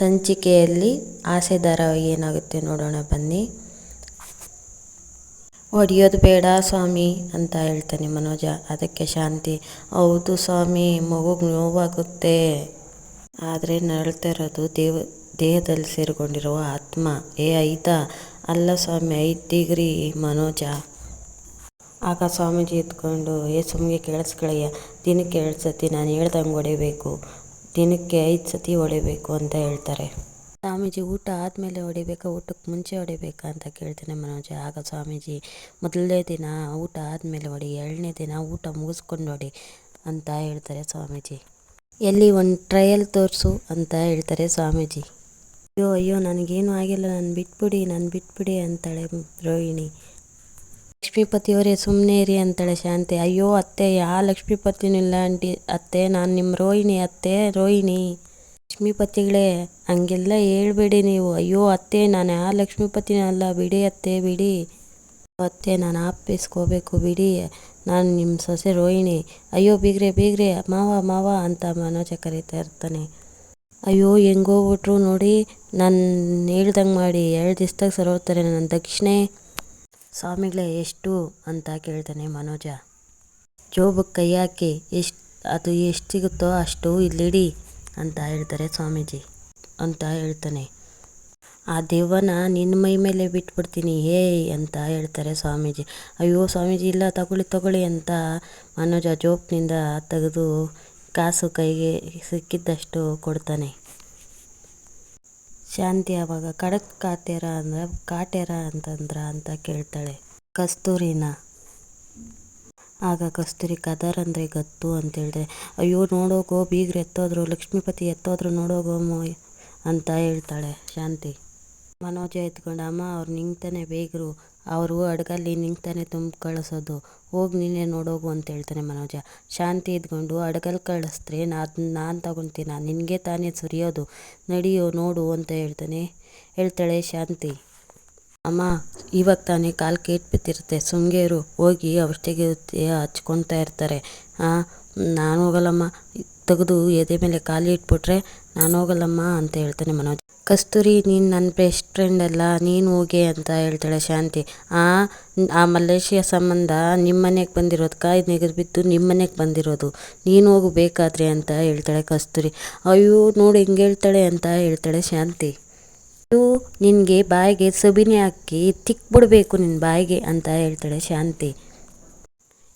ಸಂಚಿಕೆಯಲ್ಲಿ ಆಸೆ ದರ ಏನಾಗುತ್ತೆ ನೋಡೋಣ, ಬನ್ನಿ. ಹೊಡೆಯೋದು ಬೇಡ ಸ್ವಾಮಿ ಅಂತ ಹೇಳ್ತಾನೆ ಮನೋಜ. ಅದಕ್ಕೆ ಶಾಂತಿ, ಹೌದು ಸ್ವಾಮಿ, ಮಗುಗೆ ನೋವಾಗುತ್ತೆ. ಆದರೆ ನರಳ್ತಾ ಇರೋದು ದೇವ, ದೇಹದಲ್ಲಿ ಸೇರಿಕೊಂಡಿರುವ ಆತ್ಮ. ಏ ಐತಾ ಅಲ್ಲ ಸ್ವಾಮಿ ಐತಿಗ್ರಿ ಮನೋಜ. ಆಗ ಸ್ವಾಮೀಜಿ ಎತ್ಕೊಂಡು, ಏ, ಸುಮ್ಗೆ ಕೇಳಿಸ್ಕೊಳಯ್ಯ. ದಿನಕ್ಕೆ ಎರಡು ಸತಿ ನಾನು ಹೇಳ್ದಂಗೆ ಹೊಡಿಬೇಕು. ದಿನಕ್ಕೆ ಐದು ಸತಿ ಹೊಡಿಬೇಕು ಅಂತ ಹೇಳ್ತಾರೆ. ಸ್ವಾಮೀಜಿ, ಊಟ ಆದಮೇಲೆ ಹೊಡಿಬೇಕಾ? ಊಟಕ್ಕೆ ಮುಂಚೆ ಹೊಡಿಬೇಕಾ ಅಂತ ಕೇಳ್ತಾನೆ ಮನೋಜ. ಆಗ ಸ್ವಾಮೀಜಿ, ಮೊದಲನೇ ದಿನ ಊಟ ಆದಮೇಲೆ ಹೊಡಿ, ಎರಡನೇ ದಿನ ಊಟ ಮುಗಿಸ್ಕೊಂಡು ಹೊಡಿ ಅಂತ ಹೇಳ್ತಾರೆ ಸ್ವಾಮೀಜಿ. ಎಲ್ಲಿ ಒಂದು ಟ್ರಯಲ್ ತೋರಿಸು ಅಂತ ಹೇಳ್ತಾರೆ ಸ್ವಾಮೀಜಿ. ಅಯ್ಯೋ ಅಯ್ಯೋ, ನನಗೇನು ಆಗಿಲ್ಲ. ನಾನು ಬಿಟ್ಬಿಡಿ ನಾನು ಬಿಟ್ಬಿಡಿ ಅಂತಾಳೆ ರೋಹಿಣಿ. ಲಕ್ಷ್ಮೀಪತಿಯವರೇ ಸುಮ್ಮನೆ ಇರಿ ಅಂತಾಳೆ ಶಾಂತಿ. ಅಯ್ಯೋ ಅತ್ತೆ, ಯಾ ಲಕ್ಷ್ಮೀಪತಿನೂ ಇಲ್ಲ ಆಂಟಿ? ಅತ್ತೆ, ನಾನು ನಿಮ್ಮ ರೋಹಿಣಿ, ಅತ್ತೆ, ರೋಹಿಣಿ. ಲಕ್ಷ್ಮೀಪತಿಗಳೇ, ಹಂಗೆಲ್ಲ ಹೇಳ್ಬೇಡಿ ನೀವು. ಅಯ್ಯೋ ಅತ್ತೆ, ನಾನು ಯಾ ಲಕ್ಷ್ಮೀಪತಿನೂ ಅಲ್ಲ ಬಿಡಿ ಅತ್ತೆ ಬಿಡಿ. ಅತ್ತೆ, ನಾನು ಆಫೀಸ್ಗೆ ಬಿಡಿ. ನಾನು ನಿಮ್ಮ ಸೊಸೆ ರೋಹಿಣಿ. ಅಯ್ಯೋ ಬೀಗ್ರೆ ಬೀಗ್ರೆ, ಮಾವ ಮಾವ ಅಂತ ಮನೋಜ ಕರೀತಾ ಇರ್ತಾನೆ. ಅಯ್ಯೋ ಹೆಂಗೋಗ್ಬಿಟ್ರು ನೋಡಿ. ನಾನು ಹೇಳ್ದಂಗೆ ಮಾಡಿ, ಎರಡು ದಿವ್ಸದಾಗ ಸರೋಗ್ತಾರೆ ನನ್ನ ದಕ್ಷಿಣೆ ಸ್ವಾಮಿಗಳೇ, ಎಷ್ಟು ಅಂತ ಕೇಳ್ತಾನೆ ಮನೋಜ. ಜೋಬಕ್ಕೆ ಕೈ ಹಾಕಿ ಎಷ್ಟು, ಅದು ಎಷ್ಟು ಸಿಗುತ್ತೋ ಅಷ್ಟು ಇಲ್ಲಿಡಿ ಅಂತ ಹೇಳ್ತಾರೆ ಸ್ವಾಮೀಜಿ ಅಂತ ಹೇಳ್ತಾನೆ. ಆ ದೆವ್ವನ ನಿನ್ನ ಮೈ ಮೇಲೆ ಬಿಟ್ಬಿಡ್ತೀನಿ ಏಯ್ ಅಂತ ಹೇಳ್ತಾರೆ ಸ್ವಾಮೀಜಿ. ಅಯ್ಯೋ ಸ್ವಾಮೀಜಿ, ಇಲ್ಲ, ತಗೊಳ್ಳಿ ತಗೊಳ್ಳಿ ಅಂತ ಮನೋಜ ಜೋಬ್ನಿಂದ ತೆಗೆದು ಕಾಸು ಕೈಗೆ ಸಿಕ್ಕಿದ್ದಷ್ಟು ಕೊಡ್ತಾನೆ. ಶಾಂತಿ ಆವಾಗ ಖಡಕ್ ಕಾತೇರ ಅಂದ್ರೆ ಕಾಟೇರ ಅಂತಂದ್ರ ಅಂತ ಕೇಳ್ತಾಳೆ. ಕಸ್ತೂರಿನ? ಆಗ ಕಸ್ತೂರಿ ಕದರ್ ಅಂದರೆ ಗತ್ತು ಅಂತ ಹೇಳಿದೆ. ಅಯ್ಯೋ ನೋಡೋಗೋ ಬೀಗ್ರು ಎತ್ತೋದ್ರು, ಲಕ್ಷ್ಮೀಪತಿ ಎತ್ತೋದ್ರು ನೋಡೋಗೋ ಅಂತ ಹೇಳ್ತಾಳೆ ಶಾಂತಿ. ಮನೋಜ ಎತ್ಕೊಂಡು, ಅಮ್ಮ ಅವ್ರು ನಿಂತಾನೆ ಬೇಗರು ಅವರು ಅಡ್ಗಲ್ಲಿ ನಿಂತಾನೆ ತುಂಬ ಕಳಿಸೋದು. ಹೋಗಿ ನೀನೇ ನೋಡೋಗು ಅಂತ ಹೇಳ್ತಾನೆ ಮನೋಜ. ಶಾಂತಿ ಇದ್ಕೊಂಡು ಅಡ್ಗಲ್ಲಿ ಕಳಿಸ್ದ್ರೆ ನಾನು ನಾನು ತಗೊತೀನಿ ನಿನಗೆ ತಾನೇ ಸುರಿಯೋದು. ನಡೆಯೋ, ನೋಡು ಅಂತ ಹೇಳ್ತಾನೆ, ಹೇಳ್ತಾಳೆ ಶಾಂತಿ. ಅಮ್ಮ, ಇವಾಗ ತಾನೇ ಕಾಲು ಕೇಟ್ ಬಿತ್ತಿರುತ್ತೆ ಸುಮ್ಗೇರು ಹೋಗಿ ಔಷಧಿಗೆ ಹಚ್ಕೊತಾ ಇರ್ತಾರೆ. ಹಾಂ ನಾನು ಹೋಗಲ್ಲಮ್ಮ. ತೆಗೆದು ಎದೆ ಮೇಲೆ ಕಾಲು ಇಟ್ಬಿಟ್ರೆ ನಾನು ಹೋಗಲ್ಲಮ್ಮ ಅಂತ ಹೇಳ್ತಾನೆ ಮನೋಜ್. ಕಸ್ತೂರಿ, ನೀನು ನನ್ನ ಬೆಸ್ಟ್ ಫ್ರೆಂಡ್ ಅಲ್ಲ, ನೀನು ಹೋಗಿ ಅಂತ ಹೇಳ್ತಾಳೆ ಶಾಂತಿ. ಆ ಆ ಮಲೇಷಿಯಾ ಸಂಬಂಧ ನಿಮ್ಮ ಮನೆಗೆ ಬಂದಿರೋದು ಕಾಯಿ ನೆಗೆದು ಬಿದ್ದು ನಿಮ್ಮ ಮನೆಗೆ ಬಂದಿರೋದು. ನೀನು ಹೋಗು ಬೇಕಾದ್ರೆ ಅಂತ ಹೇಳ್ತಾಳೆ ಕಸ್ತೂರಿ. ಅಯ್ಯೋ, ನೋಡಿ ಹಿಂಗೆ ಹೇಳ್ತಾಳೆ ಅಂತ ಹೇಳ್ತಾಳೆ ಶಾಂತಿ. ಇದು ನಿನಗೆ ಬಾಯಿಗೆ ಸಬಿನಿ ಹಾಕಿ ತಿಕ್ಬಿಡ್ಬೇಕು ನಿನ್ನ ಬಾಯಿಗೆ ಅಂತ ಹೇಳ್ತಾಳೆ ಶಾಂತಿ.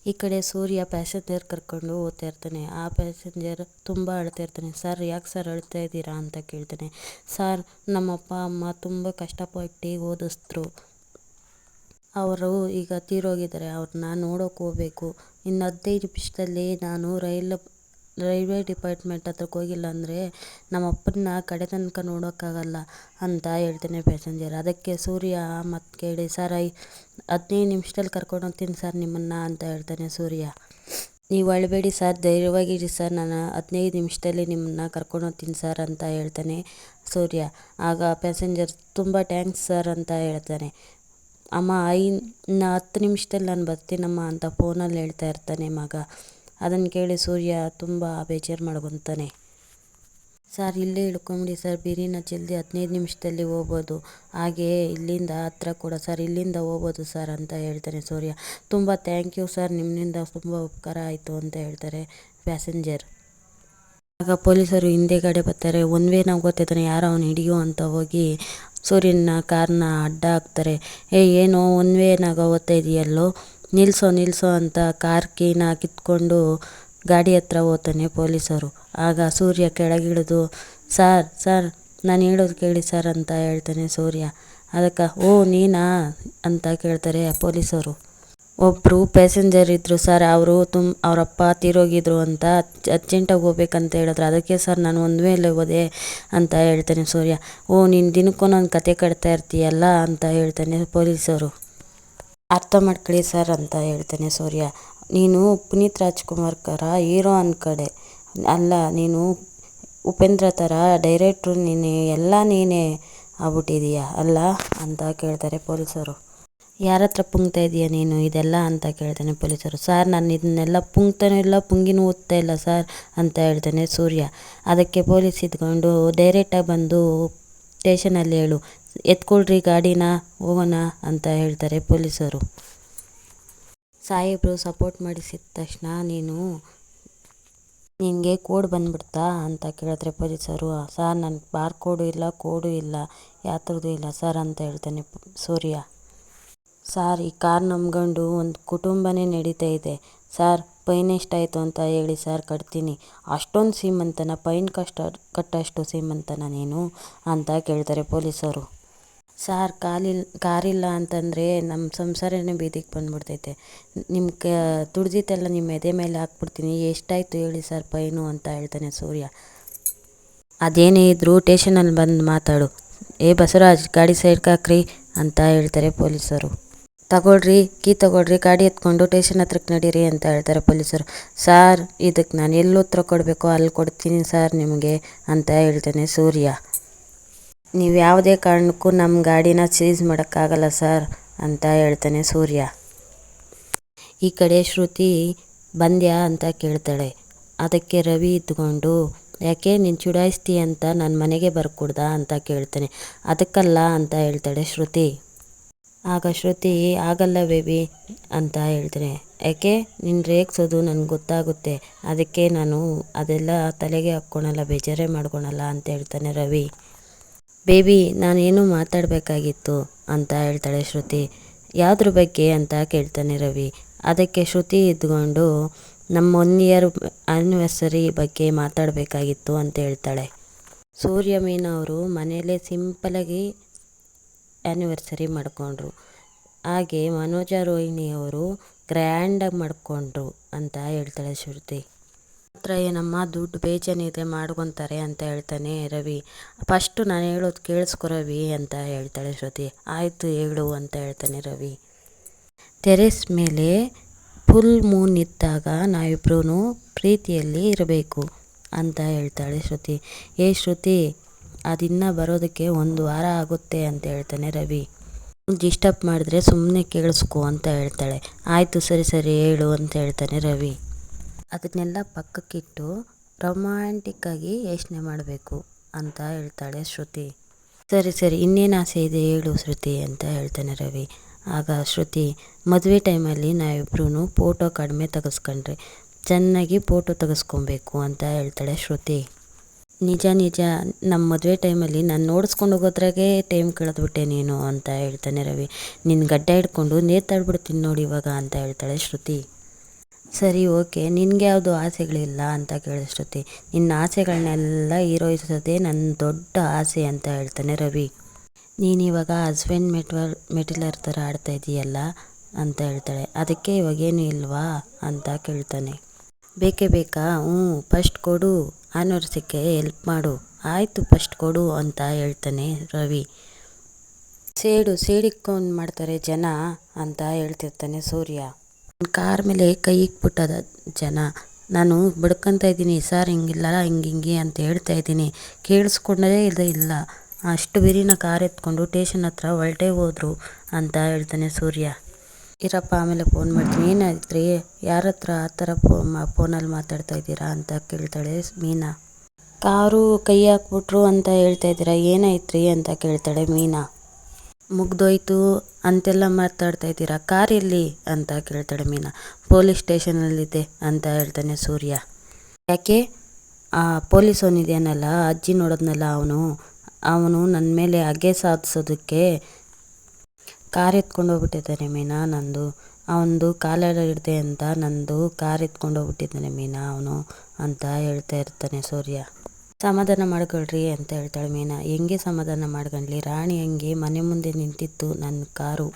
ಈ ಕಡೆ ಸೂರ್ಯ ಪ್ಯಾಸೆಂಜರ್ ಕರ್ಕೊಂಡು ಹೋಗ್ತಾ ಇರ್ತಾನೆ. ಆ ಪ್ಯಾಸೆಂಜರ್ ತುಂಬ ಅಳ್ತಾ ಇರ್ತಾನೆ. ಸರ್, ಯಾಕೆ ಸರ್ ಅಳ್ತಾ ಇದ್ದೀರಾ? ಅಂತ ಕೇಳ್ತಾನೆ. ಸರ್, ನಮ್ಮಪ್ಪ, ಅಮ್ಮ ತುಂಬ ಕಷ್ಟಪಟ್ಟು ಓದಿಸಿದ್ರು. ಅವರು ಈಗ ತೀರೋಗಿದ್ದಾರೆ. ಅವ್ರನ್ನ ನೋಡೋಕೆ ಹೋಗ್ಬೇಕು. ಇನ್ನು ಹದಿನೈದು ನಿಮಿಷದಲ್ಲಿ ನಾನು ರೈಲು ರೈಲ್ವೆ ಡಿಪಾರ್ಟ್ಮೆಂಟ್ ಹತ್ರಕ್ಕೆ ಹೋಗಿಲ್ಲ ಅಂದರೆ ನಮ್ಮ ಅಪ್ಪನ್ನ ಕಡೆ ತನಕ ನೋಡೋಕ್ಕಾಗಲ್ಲ ಅಂತ ಹೇಳ್ತಾನೆ ಪ್ಯಾಸೆಂಜರ್ ಅದಕ್ಕೆ ಸೂರ್ಯ ಮತ್ತು ಕೇಳಿ, ಸರ್, ಐ ಹದಿನೈದು ನಿಮಿಷದಲ್ಲಿ ಕರ್ಕೊಂಡು ಹೋಗ್ತೀನಿ ಸರ್ ನಿಮ್ಮನ್ನು ಅಂತ ಹೇಳ್ತಾನೆ ಸೂರ್ಯ. ನೀವು ಅಳಬೇಡಿ ಸರ್, ಧೈರ್ಯವಾಗಿರಿ ಸರ್, ನಾನು ಹದಿನೈದು ನಿಮಿಷದಲ್ಲಿ ನಿಮ್ಮನ್ನ ಕರ್ಕೊಂಡು ಹೋಗ್ತೀನಿ ಸರ್ ಅಂತ ಹೇಳ್ತಾನೆ ಸೂರ್ಯ. ಆಗ ಪ್ಯಾಸೆಂಜರ್ ತುಂಬ ಟ್ಯಾಂಕ್ಸ್ ಸರ್ ಅಂತ ಹೇಳ್ತಾನೆ. ಅಮ್ಮ, ಐ ಇನ್ನು ಹತ್ತು ನಿಮಿಷದಲ್ಲಿ ನಾನು ಬರ್ತೀನಮ್ಮ ಅಂತ ಫೋನಲ್ಲಿ ಹೇಳ್ತಾ ಇರ್ತಾನೆ ಮಗ. ಅದನ್ನು ಕೇಳಿ ಸೂರ್ಯ ತುಂಬ ಬೇಜಾರು ಮಾಡ್ಕೊತಾನೆ. ಸರ್, ಇಲ್ಲೇ ಇಳ್ಕೊಂಬಿಡಿ ಸರ್. ಬಿರಿನ ಜಲ್ದಿ ಹದಿನೈದು ನಿಮಿಷದಲ್ಲಿ ಹೋಗ್ಬೋದು. ಹಾಗೇ ಇಲ್ಲಿಂದ ಹತ್ರ ಕೂಡ ಸರ್, ಇಲ್ಲಿಂದ ಹೋಗ್ಬೋದು ಸರ್ ಅಂತ ಹೇಳ್ತಾನೆ ಸೂರ್ಯ. ತುಂಬ ಥ್ಯಾಂಕ್ ಯು ಸರ್. ನಿಮ್ಮಿಂದ ತುಂಬ ಉಪಕಾರ ಆಯಿತು ಅಂತ ಹೇಳ್ತಾರೆ ಪ್ಯಾಸೆಂಜರ್. ಆಗ ಪೊಲೀಸರು ಹಿಂದೆಗಡೆ ಬರ್ತಾರೆ. ಒನ್ ನಾವು ಗೊತ್ತಿದ್ದಾನೆ ಯಾರೋ ಅವನು ಹಿಡಿಯೋ ಅಂತ ಹೋಗಿ ಸೂರ್ಯನ ಕಾರ್ನ ಅಡ್ಡ ಹಾಕ್ತಾರೆ. ಏ, ಏನೋ? ಒನ್ ವೇನಾಗ ಓದ್ತಾ ಇದೆಯಲ್ಲೋ ನಿಲ್ಲಿಸೋ ನಿಲ್ಲಿಸೋ ಅಂತ ಕಾರ್ ಕೀನ ಕಿತ್ಕೊಂಡು ಗಾಡಿ ಹತ್ರ ಹೋಗ್ತಾನೆ ಪೊಲೀಸರು. ಆಗ ಸೂರ್ಯ ಕೆಳಗಿಳಿದು, ಸಾರ್, ಸರ್, ನಾನು ಹೇಳೋದು ಕೇಳಿ ಸರ್ ಅಂತ ಹೇಳ್ತಾನೆ ಸೂರ್ಯ. ಅದಕ್ಕೆ, ಓ, ನೀನಾ? ಅಂತ ಕೇಳ್ತಾರೆ ಪೊಲೀಸರು. ಒಬ್ಬರು ಪ್ಯಾಸೆಂಜರ್ ಇದ್ದರು ಸರ್, ಅವರು ತುಂಬ ಅವರಪ್ಪ ತೀರೋಗಿದ್ರು ಅಂತ ಅರ್ಜೆಂಟಾಗಿ ಹೋಗ್ಬೇಕಂತ ಹೇಳಿದ್ರು. ಅದಕ್ಕೆ ಸರ್, ನಾನು ಒಂದು ಮೇಲೆ ಹೋದೆ ಅಂತ ಹೇಳ್ತಾನೆ ಸೂರ್ಯ. ಓ, ನೀನು ದಿನಕ್ಕೊಂದೊಂದು ಕತೆ ಕಟ್ತಾ ಇರ್ತೀಯಲ್ಲ? ಅಂತ ಹೇಳ್ತಾನೆ ಪೊಲೀಸರು. ಅರ್ಥ ಮಾಡ್ಕೊಳ್ಳಿ ಸರ್ ಅಂತ ಹೇಳ್ತಾನೆ ಸೂರ್ಯ. ನೀನು ಪುನೀತ್ ರಾಜ್ಕುಮಾರ್ ಥರ ಹೀರೋ ಅನ್ಕಡೆ. ಅಲ್ಲ, ನೀನು ಉಪೇಂದ್ರ ಥರ ಡೈರೆಕ್ಟ್ರು ನೀನು, ಎಲ್ಲ ನೀನೇ ಆಗ್ಬಿಟ್ಟಿದೀಯ, ಅಲ್ಲ ಅಂತ ಕೇಳ್ತಾರೆ ಪೊಲೀಸರು. ಯಾರ ಹತ್ರ ಪುಂಗ್ತಾ ಇದೀಯ ನೀನು ಇದೆಲ್ಲ ಅಂತ ಕೇಳ್ತಾನೆ ಪೊಲೀಸರು. ಸರ್, ನಾನು ಇದನ್ನೆಲ್ಲ ಪುಂಗ್ತಾನೂ ಇಲ್ಲ, ಪುಂಗಿನೂ ಓದ್ತಾ ಇಲ್ಲ ಸರ್ ಅಂತ ಹೇಳ್ತಾನೆ ಸೂರ್ಯ. ಅದಕ್ಕೆ ಪೊಲೀಸ್ ಇದ್ಕೊಂಡು ಡೈರೆಕ್ಟಾಗಿ ಬಂದು ಸ್ಟೇಷನಲ್ಲಿ ಹೇಳು. ಎತ್ಕೊಳ್ರಿ ಗಾಡಿನ, ಹೋಗೋಣ ಅಂತ ಹೇಳ್ತಾರೆ ಪೊಲೀಸರು. ಸಾಹೇಬರು ಸಪೋರ್ಟ್ ಮಾಡಿಸಿದ ತಕ್ಷಣ ನೀನು ನಿನಗೆ ಕೋಡ್ ಬಂದ್ಬಿಡ್ತಾ ಅಂತ ಕೇಳಿದ್ರೆ ಪೊಲೀಸರು, ಸರ್ ನನ್ನ ಬಾರ್ ಕೋಡು ಇಲ್ಲ ಕೋಡು ಇಲ್ಲ ಯಾವ ಥರದ್ದು ಇಲ್ಲ, ಸರ್ ಅಂತ ಹೇಳ್ತಾನೆ ಸೂರ್ಯ. ಸಾರ್, ಈ ಕಾರ್ ನಂಬ್ಕೊಂಡು ಒಂದು ಕುಟುಂಬನೇ ನಡೀತಾ ಇದೆ. ಸಾರ್ ಪೈನ್ ಎಷ್ಟಾಯಿತು ಅಂತ ಹೇಳಿ ಸರ್, ಕಟ್ತೀನಿ. ಅಷ್ಟೊಂದು ಸೀಮಂತನ ಪೈನ್ ಕಷ್ಟ, ಕಟ್ಟಷ್ಟು ಸೀಮಂತನ ನೀನು ಅಂತ ಕೇಳ್ತಾರೆ ಪೊಲೀಸರು. ಸಾರ್ ಕಾಲಿಲ್ಲ ಕಾರಿಲ್ಲ ಅಂತಂದರೆ ನಮ್ಮ ಸಂಸಾರನೇ ಬೀದಿಗೆ ಬಂದ್ಬಿಡ್ತೈತೆ. ನಿಮ್ಮ ಕ ತುಳಿದಿದ್ದೆಲ್ಲ ನಿಮ್ಮ ಎದೆ ಮೇಲೆ ಹಾಕ್ಬಿಡ್ತೀನಿ. ಎಷ್ಟಾಯಿತು ಹೇಳಿ ಸರ್ ಪೈನು ಅಂತ ಹೇಳ್ತಾನೆ ಸೂರ್ಯ. ಅದೇನೇ ಇದ್ದರೂ ಟೇಷನಲ್ಲಿ ಬಂದು ಮಾತಾಡು. ಏ ಬಸವರಾಜ್, ಗಾಡಿ ಸೈಡ್ ಹಾಕ್ರಿ ಅಂತ ಹೇಳ್ತಾರೆ ಪೊಲೀಸರು. ತಗೊಳ್ರಿ, ಕೀ ತಗೊಳ್ರಿ, ಗಾಡಿ ಎತ್ಕೊಂಡು ಟೇಷನ್ ಹತ್ರಕ್ಕೆ ನಡೀರಿ ಅಂತ ಹೇಳ್ತಾರೆ ಪೊಲೀಸರು. ಸಾರ್ ಇದಕ್ಕೆ ನಾನು ಎಲ್ಲಿ ಉತ್ತರ ಕೊಡಬೇಕು ಅಲ್ಲಿ ಕೊಡ್ತೀನಿ ಸರ್ ನಿಮಗೆ ಅಂತ ಹೇಳ್ತಾನೆ ಸೂರ್ಯ. ನೀವು ಯಾವುದೇ ಕಾರಣಕ್ಕೂ ನಮ್ಮ ಗಾಡಿನ ಸೀಸ್ ಮಾಡೋಕ್ಕಾಗಲ್ಲ ಸರ್ ಅಂತ ಹೇಳ್ತಾನೆ ಸೂರ್ಯ. ಈ ಕಡೆ ಶ್ರುತಿ ಬಂದ್ಯಾ ಅಂತ ಕೇಳ್ತಾಳೆ. ಅದಕ್ಕೆ ರವಿ ಇದ್ಕೊಂಡು ಯಾಕೆ ನೀನು ಚುಡಾಯಿಸ್ತಿ ಅಂತ ನನ್ನ ಮನೆಗೆ ಬರ್ಕೊಡ್ದ ಅಂತ ಕೇಳ್ತಾನೆ. ಅದಕ್ಕಲ್ಲ ಅಂತ ಹೇಳ್ತಾಳೆ ಶ್ರುತಿ. ಆಗ ಶ್ರುತಿ, ಆಗಲ್ಲ ಬೇಬಿ ಅಂತ ಹೇಳ್ತಾನೆ. ಯಾಕೆ? ನಿನ್ನ ರೇಗ್ಸೋದು ನನಗೆ ಗೊತ್ತಾಗುತ್ತೆ. ಅದಕ್ಕೆ ನಾನು ಅದೆಲ್ಲ ತಲೆಗೆ ಹಾಕ್ಕೊಳಲ್ಲ, ಬೇಜಾರೇ ಮಾಡ್ಕೊಳಲ್ಲ ಅಂತ ಹೇಳ್ತಾನೆ ರವಿ. ಬೇಬಿ, ನಾನೇನು ಮಾತಾಡಬೇಕಾಗಿತ್ತು ಅಂತ ಹೇಳ್ತಾಳೆ ಶ್ರುತಿ. ಯಾವುದ್ರ ಬಗ್ಗೆ ಅಂತ ಕೇಳ್ತಾನೆ ರವಿ. ಅದಕ್ಕೆ ಶ್ರುತಿ ಇದ್ಕೊಂಡು, ನಮ್ಮ ಒನ್ ಇಯರ್ ಆ್ಯನಿವರ್ಸರಿ ಬಗ್ಗೆ ಮಾತಾಡಬೇಕಾಗಿತ್ತು ಅಂತ ಹೇಳ್ತಾಳೆ. ಸೂರ್ಯ ಮೀನಾ ಅವರು ಮನೆಯಲ್ಲೇ ಸಿಂಪಲಾಗಿ ಆ್ಯನಿವರ್ಸರಿ ಮಾಡಿಕೊಂಡ್ರು. ಹಾಗೆ ಮನೋಜ ರೋಹಿಣಿ ಅವರು ಗ್ರ್ಯಾಂಡಾಗಿ ಮಾಡಿಕೊಂಡ್ರು ಅಂತ ಹೇಳ್ತಾಳೆ ಶ್ರುತಿ. ಹತ್ರ ಏನಮ್ಮ ದುಡ್ಡು ಬೇಜಾನಿದೆ ಮಾಡ್ಕೊತಾರೆ ಅಂತ ಹೇಳ್ತಾನೆ ರವಿ. ಫಸ್ಟು ನಾನು ಹೇಳೋದು ಕೇಳಿಸ್ಕೊ ರವಿ ಅಂತ ಹೇಳ್ತಾಳೆ ಶ್ರುತಿ. ಆಯಿತು ಹೇಳು ಅಂತ ಹೇಳ್ತಾನೆ ರವಿ. ಟೆರೆಸ್ ಮೇಲೆ ಫುಲ್ ಮೂನ್ ಇದ್ದಾಗ ನಾವಿಬ್ರೂ ಪ್ರೀತಿಯಲ್ಲಿ ಇರಬೇಕು ಅಂತ ಹೇಳ್ತಾಳೆ ಶ್ರುತಿ. ಏ ಶ್ರುತಿ, ಅದಿನ್ನ ಬರೋದಕ್ಕೆ ಒಂದು ವಾರ ಆಗುತ್ತೆ ಅಂತ ಹೇಳ್ತಾನೆ ರವಿ. ಡಿಸ್ಟರ್ಬ್ ಮಾಡಿದ್ರೆ ಸುಮ್ಮನೆ ಕೇಳಿಸ್ಕೊ ಅಂತ ಹೇಳ್ತಾಳೆ. ಆಯಿತು ಸರಿ ಸರಿ ಹೇಳು ಅಂತ ಹೇಳ್ತಾನೆ ರವಿ. ಅದನ್ನೆಲ್ಲ ಪಕ್ಕಕ್ಕಿಟ್ಟು ರೊಮ್ಯಾಂಟಿಕ್ಕಾಗಿ ಯೋಚನೆ ಮಾಡಬೇಕು ಅಂತ ಹೇಳ್ತಾಳೆ ಶ್ರುತಿ. ಸರಿ ಸರಿ, ಇನ್ನೇನು ಆಸೆ ಇದೆ ಹೇಳು ಶ್ರುತಿ ಅಂತ ಹೇಳ್ತಾನೆ ರವಿ. ಆಗ ಶ್ರುತಿ, ಮದುವೆ ಟೈಮಲ್ಲಿ ನಾವಿಬ್ರೂ ಫೋಟೋ ಕಡಿಮೆ ತೆಗೆಸ್ಕೊಂಡ್ರೆ ಚೆನ್ನಾಗಿ ಫೋಟೋ ತೆಗೆಸ್ಕೊಬೇಕು ಅಂತ ಹೇಳ್ತಾಳೆ ಶ್ರುತಿ. ನಿಜ ನಿಜ ನಮ್ಮ ಮದುವೆ ಟೈಮಲ್ಲಿ ನಾನು ನೋಡಿಸ್ಕೊಂಡು ಹೋಗೋದ್ರಾಗೆ ಟೈಮ್ ಕಳೆದ್ಬಿಟ್ಟೆ ನೀನು ಅಂತ ಹೇಳ್ತಾನೆ ರವಿ. ನಿನ್ನ ಗಡ್ಡ ಹಿಡ್ಕೊಂಡು ನೇತಾಡ್ಬಿಡ್ತೀನಿ ನೋಡಿ ಇವಾಗ ಅಂತ ಹೇಳ್ತಾಳೆ ಶ್ರುತಿ. ಸರಿ, ಓಕೆ. ನಿನಗೆ ಯಾವುದು ಆಸೆಗಳಿಲ್ಲ ಅಂತ ಕೇಳಿಸ್ತೀ ನಿನ್ನ ಆಸೆಗಳನ್ನೆಲ್ಲ ಈರೋಯಿಸೋದೇ ನನ್ನ ದೊಡ್ಡ ಆಸೆ ಅಂತ ಹೇಳ್ತಾನೆ ರವಿ. ನೀನಿವಾಗ ಹಸ್ಬೆಂಡ್ ಮೆಟ್ವರ್ ಮೆಟಿಲರ್ ಥರ ಆಡ್ತಾ ಇದೀಯಲ್ಲ ಅಂತ ಹೇಳ್ತಾಳೆ. ಅದಕ್ಕೆ ಇವಾಗೇನು ಇಲ್ವಾ ಅಂತ ಕೇಳ್ತಾನೆ. ಬೇಕೇ ಬೇಕಾ? ಹ್ಞೂ, ಫಸ್ಟ್ ಕೊಡು. ಆನರ್ಸಕ್ಕೆ ಎಲ್ಪ್ ಮಾಡು. ಆಯಿತು, ಫಸ್ಟ್ ಕೊಡು ಅಂತ ಹೇಳ್ತಾನೆ ರವಿ. ಸೇಡು ಸೇಡಿಕೊಂಡು ಮಾಡ್ತಾರೆ ಜನ ಅಂತ ಹೇಳ್ತಿರ್ತಾನೆ ಸೂರ್ಯ. ಕಾರ್ ಮೇಲೆ ಕೈ ಇಕ್ಬಿಟ್ಟದ ಜನ. ನಾನು ಬಡ್ಕೊತಾ ಇದ್ದೀನಿ ಸರ್, ಹಿಂಗಿಲ್ಲ, ಹಿಂಗೆ ಹಿಂಗೆ ಅಂತ ಹೇಳ್ತಾ ಇದ್ದೀನಿ. ಕೇಳಿಸ್ಕೊಂಡೇ ಇದೆ, ಇಲ್ಲ. ಅಷ್ಟು ಬಿರಿನ ಕಾರ್ ಎತ್ಕೊಂಡು ಟೇಷನ್ ಹತ್ರ ಹೊರಟೇ ಹೋದರು ಅಂತ ಹೇಳ್ತಾನೆ ಸೂರ್ಯ. ಇರಪ್ಪ, ಆಮೇಲೆ ಫೋನ್ ಮಾಡ್ತೀನಿ. ಏನಾಯ್ತು ರೀ ಯಾರ ಹತ್ರ ಆ ಥರ ಫೋ ಫೋನಲ್ಲಿ ಮಾತಾಡ್ತಾ ಇದ್ದೀರಾ? ಅಂತ ಕೇಳ್ತಾಳೆ ಮೀನಾ. ಕಾರು ಕೈ ಹಾಕ್ಬಿಟ್ರು ಅಂತ ಹೇಳ್ತಾ ಇದ್ದೀರಾ? ಏನಾಯ್ತು ಅಂತ ಕೇಳ್ತಾಳೆ ಮೀನಾ. ಮುಗ್ದೋಯ್ತು ಅಂತೆಲ್ಲ ಮಾತಾಡ್ತಾ ಇದ್ದೀರಾ? ಕಾರ್ ಎಲ್ಲಿ ಅಂತ ಕೇಳ್ತಾಳೆ ಮೀನಾ. ಪೊಲೀಸ್ ಸ್ಟೇಷನಲ್ಲಿದೆ ಅಂತ ಹೇಳ್ತಾನೆ ಸೂರ್ಯ. ಯಾಕೆ? ಆ, ಪೊಲೀಸ್ ಅವನಿದೆಯನಲ್ಲ ಅಜ್ಜಿ ನೋಡೋದ್ನಲ್ಲ ಅವನು? ಅವನು ನನ್ನ ಮೇಲೆ ಹಗೆ ಸಾಧಿಸೋದಕ್ಕೆ ಕಾರ್ ಎತ್ಕೊಂಡು ಹೋಗ್ಬಿಟ್ಟಿದ್ದಾನೆ ಮೀನಾ ನಂದು. ಅವನದು ಕಾಲೆಲ್ಲ ಹಿಡ್ದೆ ಅಂತ ನಂದು ಕಾರ್ ಎತ್ಕೊಂಡು ಹೋಗ್ಬಿಟ್ಟಿದ್ದಾನೆ ಮೀನಾ ಅವನು ಅಂತ ಹೇಳ್ತಾ ಇರ್ತಾನೆ ಸೂರ್ಯ. ಸಮಾಧಾನ ಮಾಡ್ಕೊಳ್ರಿ ಅಂತ ಹೇಳ್ತಾಳೆ ಮೀನಾ. ಹೆಂಗೆ ಸಮಾಧಾನ ಮಾಡ್ಕೊಂಡ್ಲಿ? ರಾಣಿ ಹಂಗೆ ಮನೆ ಮುಂದೆ ನಿಂತಿತ್ತು ನನ್ನ ಕಾರು.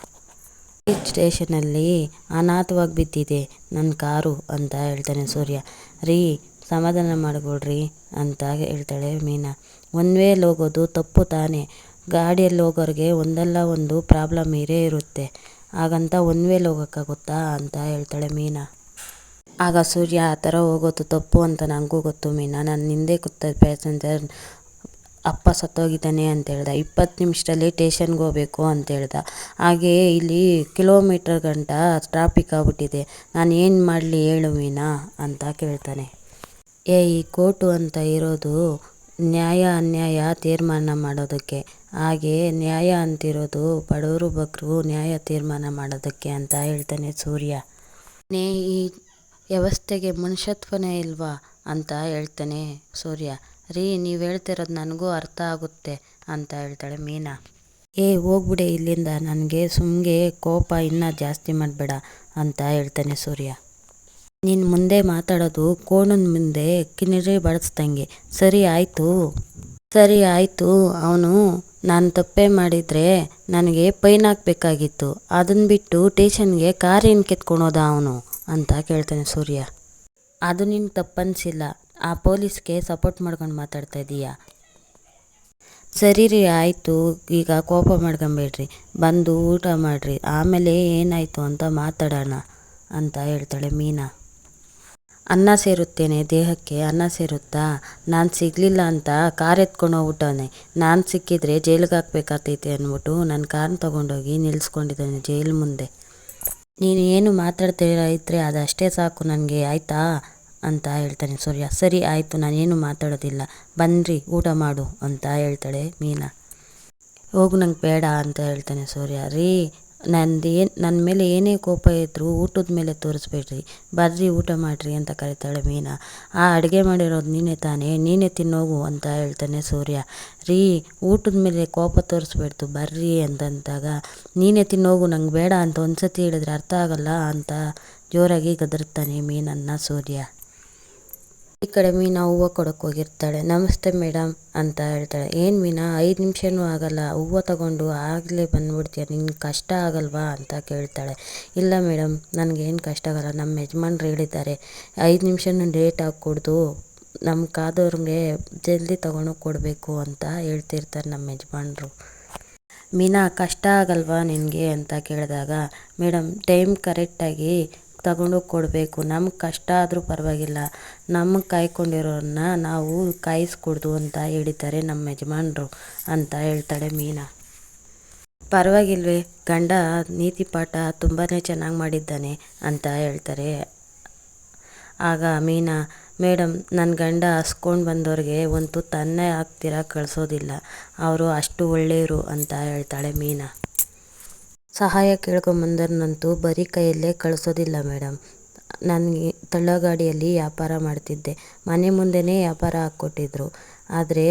ಸ್ಟೇಷನಲ್ಲಿ ಅನಾಥವಾಗಿ ಬಿದ್ದಿದೆ ನನ್ನ ಕಾರು ಅಂತ ಹೇಳ್ತಾನೆ ಸೂರ್ಯ. ರೀ, ಸಮಾಧಾನ ಮಾಡ್ಕೊಳ್ರಿ ಅಂತ ಹೇಳ್ತಾಳೆ ಮೀನಾ. ಒನ್ ವೇಲಿ ಹೋಗೋದು ತಪ್ಪು ತಾನೇ. ಗಾಡಿಯಲ್ಲಿ ಹೋಗೋರಿಗೆ ಒಂದಲ್ಲ ಒಂದು ಪ್ರಾಬ್ಲಮ್ ಇರೇ ಇರುತ್ತೆ. ಹಾಗಂತ ಒನ್ ವೇಲಿ ಹೋಗೋಕ್ಕಾಗುತ್ತಾ ಅಂತ ಹೇಳ್ತಾಳೆ ಮೀನಾ. ಆಗ ಸೂರ್ಯ ಆ ಥರ ಹೋಗೋದು ತಪ್ಪು ಅಂತ ನನಗೂ ಗೊತ್ತು ಮೀನಾ. ನಾನು ಹಿಂದೆ ಕೂತ ಪ್ಯಾಸೆಂಜರ್ ಅಪ್ಪ ಸತ್ತೋಗಿದ್ದಾನೆ ಅಂತ ಹೇಳ್ದ. ಇಪ್ಪತ್ತು ನಿಮಿಷದಲ್ಲಿ ಟೇಷನ್ಗೆ ಹೋಗ್ಬೇಕು ಅಂತ ಹೇಳ್ದ. ಹಾಗೆಯೇ ಇಲ್ಲಿ ಕಿಲೋಮೀಟರ್ ಗಂಟ ಟ್ರಾಫಿಕ್ ಆಗ್ಬಿಟ್ಟಿದೆ. ನಾನು ಏನು ಮಾಡಲಿ ಹೇಳು ಮೀನಾ ಅಂತ ಕೇಳ್ತಾನೆ. ಏ, ಈ ಕೋರ್ಟು ಅಂತ ಇರೋದು ನ್ಯಾಯ ಅನ್ಯಾಯ ತೀರ್ಮಾನ ಮಾಡೋದಕ್ಕೆ. ಹಾಗೆ ನ್ಯಾಯ ಅಂತಿರೋದು ಬಡವರು ಬಗ್ಗರು ನ್ಯಾಯ ತೀರ್ಮಾನ ಮಾಡೋದಕ್ಕೆ ಅಂತ ಹೇಳ್ತಾನೆ ಸೂರ್ಯ. ನೇ ಈ ವ್ಯವಸ್ಥೆಗೆ ಮನುಷ್ಯತ್ವನೇ ಇಲ್ವಾ ಅಂತ ಹೇಳ್ತಾನೆ ಸೂರ್ಯ. ರೀ, ನೀವು ಹೇಳ್ತಿರೋದು ನನಗೂ ಅರ್ಥ ಆಗುತ್ತೆ ಅಂತ ಹೇಳ್ತಾಳೆ ಮೀನಾ. ಏ, ಹೋಗ್ಬಿಡೆ ಇಲ್ಲಿಂದ. ನನಗೆ ಸುಮ್ಗೆ ಕೋಪ ಇನ್ನೂ ಜಾಸ್ತಿ ಮಾಡಬೇಡ ಅಂತ ಹೇಳ್ತಾನೆ ಸೂರ್ಯ. ನೀನು ಮುಂದೆ ಮಾತಾಡೋದು ಕೋಣನ ಮುಂದೆ ಕಿನ್ನರಿ ಬಡಿಸ್ದಂಗೆ. ಸರಿ ಆಯಿತು. ಸರಿ ಆಯಿತು. ಅವನು ನಾನು ತಪ್ಪೆ ಮಾಡಿದರೆ ನನಗೆ ಪೈನ್ ಹಾಕ್ಬೇಕಾಗಿತ್ತು. ಅದನ್ನು ಬಿಟ್ಟು ಟೇಷನ್ಗೆ ಕಾರ್ ಏನು ಕೆತ್ಕೊಳೋದ ಅವನು? ಅಂತ ಕೇಳ್ತಾನೆ ಸೂರ್ಯ. ಅದು ನಿನ್ಗೆ ತಪ್ಪನ್ಸಿಲ್ಲ. ಆ ಪೊಲೀಸ್ಗೆ ಸಪೋರ್ಟ್ ಮಾಡ್ಕೊಂಡು ಮಾತಾಡ್ತಾ ಇದೀಯಾ? ಸರಿ ರೀ, ಆಯಿತು. ಈಗ ಕೋಪ ಮಾಡ್ಕೊಂಬೇಡ್ರಿ. ಬಂದು ಊಟ ಮಾಡಿರಿ. ಆಮೇಲೆ ಏನಾಯಿತು ಅಂತ ಮಾತಾಡೋಣ ಅಂತ ಹೇಳ್ತಾಳೆ ಮೀನಾ. ಅನ್ನ ಸೇರುತ್ತೇನೆ, ದೇಹಕ್ಕೆ ಅನ್ನ ಸೇರುತ್ತಾ? ನಾನು ಸಿಗಲಿಲ್ಲ ಅಂತ ಕಾರ್ ಎತ್ಕೊಂಡು ಹೋಗ್ಬಿಟ್ಟವನೆ. ನಾನು ಸಿಕ್ಕಿದ್ರೆ ಜೈಲಿಗೆ ಹಾಕ್ಬೇಕಾಗ್ತೈತೆ ಅಂದ್ಬಿಟ್ಟು ನನ್ನ ಕಾರ್ನ ತೊಗೊಂಡೋಗಿ ನಿಲ್ಲಿಸ್ಕೊಂಡಿದ್ದಾನೆ ಜೈಲ್ ಮುಂದೆ. ನೀನು ಏನು ಮಾತಾಡ್ತೀರ ಇದ್ದರೆ ಅದಷ್ಟೇ ಸಾಕು ನನಗೆ, ಆಯಿತಾ? ಅಂತ ಹೇಳ್ತಾನೆ ಸೂರ್ಯ. ಸರಿ, ಆಯಿತು ನಾನೇನು ಮಾತಾಡೋದಿಲ್ಲ. ಬನ್ನಿರಿ ಊಟ ಮಾಡು, ಅಂತ ಹೇಳ್ತಾಳೆ ಮೀನಾ. ಹೋಗು ನಂಗೆ ಬೇಡ, ಅಂತ ಹೇಳ್ತಾನೆ ಸೂರ್ಯ. ರೀ ನಂದು ಏನು ನನ್ನ ಮೇಲೆ ಏನೇ ಕೋಪ ಇದ್ದರೂ ಊಟದ ಮೇಲೆ ತೋರಿಸ್ಬೇಡ್ರಿ. ಬರ್ರಿ, ಊಟ ಮಾಡಿರಿ ಅಂತ ಕರಿತಾಳೆ ಮೀನಾ. ಆ ಅಡುಗೆ ಮಾಡಿರೋದು ನೀನೇ ತಾನೇ, ನೀನೇ ತಿನ್ನೋಗು ಅಂತ ಹೇಳ್ತಾನೆ ಸೂರ್ಯ. ರೀ, ಊಟದ ಮೇಲೆ ಕೋಪ ತೋರಿಸ್ಬೇಡ್ದು ಬರ್ರಿ ಅಂತಂದಾಗ ನೀನೇ ತಿನ್ನೋಗು, ನಂಗೆ ಬೇಡ ಅಂತ ಒಂದು ಸತಿ ಹೇಳಿದ್ರೆ ಅರ್ಥ ಆಗಲ್ಲ ಅಂತ ಜೋರಾಗಿ ಗದರ್ತಾನೆ ಮೀನನ್ನು ಸೂರ್ಯ. ಈ ಕಡೆ ಮೀನಾ ಹೂವು ಕೊಡಕ್ ಹೋಗಿರ್ತಾಳೆ. ನಮಸ್ತೆ ಮೇಡಮ್ ಅಂತ ಹೇಳ್ತಾಳೆ. ಏನು ಮೀನಾ, ಐದು ನಿಮಿಷನೂ ಆಗಲ್ಲ. ಹೂವು ತಗೊಂಡು ಆಗಲೇ ಬಂದ್ಬಿಡ್ತೀಯ. ನಿಂಗೆ ಕಷ್ಟ ಆಗಲ್ವಾ ಅಂತ ಕೇಳ್ತಾಳೆ. ಇಲ್ಲ ಮೇಡಮ್ ನನಗೇನು ಕಷ್ಟ ಆಗಲ್ಲ. ನಮ್ಮ ಯಜಮಾನ್ರು ಹೇಳಿದ್ದಾರೆ. ಐದು ನಿಮಿಷನೂ ಲೇಟಾಗಿ ಕೊಡ್ದು ನಮ್ಮ ಕಾದವ್ರಿಗೆ ಜಲ್ದಿ ತಗೊಂಡು ಕೊಡಬೇಕು ಅಂತ ಹೇಳ್ತಿರ್ತಾರೆ ನಮ್ಮ ಯಜಮಾನ್ರು. ಮೀನಾ, ಕಷ್ಟ ಆಗಲ್ವಾ ನಿನಗೆ ಅಂತ ಕೇಳಿದಾಗ, ಮೇಡಮ್, ಟೈಮ್ ಕರೆಕ್ಟಾಗಿ ತಗೊಂಡೋಗಿ ಕೊಡಬೇಕು. ನಮ್ಗೆ ಕಷ್ಟ ಆದರೂ ಪರವಾಗಿಲ್ಲ. ನಮಗೆ ಕಾಯ್ಕೊಂಡಿರೋರನ್ನ ನಾವು ಕಾಯಿಸ್ಕೊಡ್ದು ಅಂತ ಹೇಳಿದ್ದಾರೆ ನಮ್ಮ ಯಜಮಾನ್ರು ಅಂತ ಹೇಳ್ತಾಳೆ ಮೀನಾ. ಪರವಾಗಿಲ್ವೇ, ಗಂಡ ನೀತಿ ಪಾಠ ತುಂಬಾ ಚೆನ್ನಾಗಿ ಮಾಡಿದ್ದಾನೆ ಅಂತ ಹೇಳ್ತಾರೆ. ಆಗ ಮೀನಾ ಮೇಡಮ್ ನನ್ನ ಗಂಡ ಹಸ್ಕೊಂಡು ಬಂದವ್ರಿಗೆ ಒಂದು ತನ್ನೇ ಹಾಕ್ತೀರ ಕಳಿಸೋದಿಲ್ಲ. ಅವರು ಅಷ್ಟು ಒಳ್ಳೆಯವರು ಅಂತ ಹೇಳ್ತಾಳೆ ಮೀನಾ. ಸಹಾಯ ಕೇಳ್ಕೊಂಬಂದವ್ರನ್ನಂತೂ ಬರೀ ಕೈಯಲ್ಲೇ ಕಳಿಸೋದಿಲ್ಲ ಮೇಡಮ್ ನನಗೆ ತಳ್ಳಗಾಡಿಯಲ್ಲಿ ವ್ಯಾಪಾರ ಮಾಡ್ತಿದ್ದೆ. ಮನೆ ಮುಂದೆಯೇ ವ್ಯಾಪಾರ ಹಾಕ್ಕೊಟ್ಟಿದ್ರು. ಆದರೆ